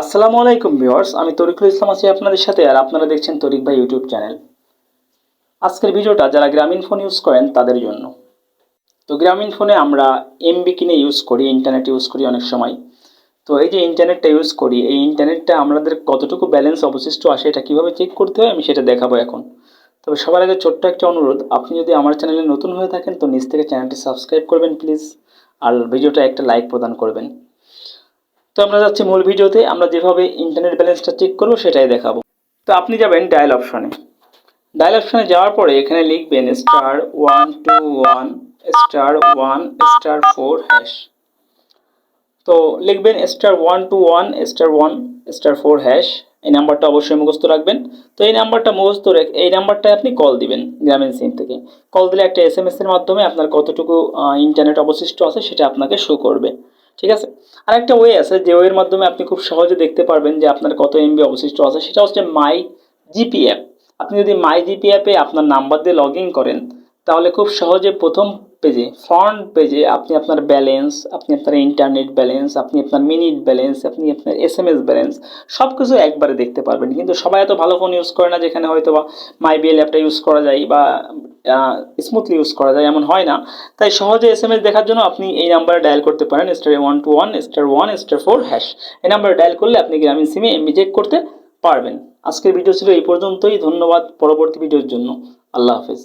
আসসালামু আলাইকুম ভিউয়ার্স, আমি তরিকুল ইসলাম আছি আপনাদের সাথে আর আপনারা দেখছেন তরিক ভাই ইউটিউব চ্যানেল। আজকের ভিডিওটা যারা গ্রামীণ ফোন ইউজ করেন তাদের জন্য। তো গ্রামীণ ফোনে আমরা এমবি কিনে ইউজ করি ইন্টারনেট ইউজ করি অনেক সময়। তো এই যে ইন্টারনেটটা ইউজ করি, এই ইন্টারনেটটা আমাদের কতটুকু ব্যালেন্স অবশিষ্ট আসে এটা কীভাবে চেক করতে হয় আমি সেটা দেখাবো এখন। তবে সবার আগে ছোট্ট একটা অনুরোধ, আপনি যদি আমার চ্যানেলে নতুন হয়ে থাকেন তো নিচ থেকে চ্যানেলটি সাবস্ক্রাইব করবেন প্লিজ আর ভিডিওটা একটা লাইক প্রদান করবেন। তো আমরা যাচ্ছি মূল ভিডিওতে, আমরা যেভাবে ইন্টারনেট ব্যালেন্সটা চেক করব সেটাই দেখাবো। তো আপনি যাবেন ডায়াল অপশনে ডায়াল অপশনে যাওয়ার পরে এখানে লিখবেন star one two one star one star four hash তো লিখবেন star one two one star one star four hash এই নাম্বারটা অবশ্যই মুখস্থ রাখবেন। তো এই নাম্বারটা মুখস্থ রেখে, এই নাম্বারটায় আপনি কল দিবেন গ্রামীণ সিম থেকে। কল দিলে একটা এস এম এর মাধ্যমে আপনার কতটুকু ইন্টারনেট অবশিষ্ট আছে সেটা আপনাকে শো করবে। ঠিক আছে? আর একটা ওয়ে আছে যে ওয়ের মাধ্যমে আপনি খুব সহজে দেখতে পারবেন যে আপনার কত এমবি অবশিষ্ট আছে। সেটা হচ্ছে মাই জিপি অ্যাপ আপনি যদি মাই জিপি অ্যাপে আপনার নাম্বার দিয়ে লগ ইন করেন, তাহলে খুব সহজে প্রথম পেজে ফ্রন্ট পেজে আপনি আপনার ব্যালেন্স আপনি আপনার ইন্টারনেট ব্যালেন্স আপনি আপনার মিনিট ব্যালেন্স আপনি আপনার এস এম এস ব্যালেন্স সব কিছু একবারে দেখতে পারবেন। কিন্তু সবাই এত ভালো ফোন ইউজ করে না যেখানে হয়তো বা মাই বিএল অ্যাপটা ইউজ করা যায় বা স্মুথলি ইউজ করা যায়, এমন হয় না। তাই সহজে এস এম এস দেখার জন্য আপনি এই নাম্বারে ডায়াল করতে পারেন star one two one star one star four hash এই নাম্বারে ডায়াল করলে আপনি গ্রামীণ সিমে এমবি চেক করতে পারবেন। আজকের ভিডিও ছিল এই পর্যন্তই, ধন্যবাদ পরবর্তী ভিডিওর জন্য। আল্লাহ হাফেজ।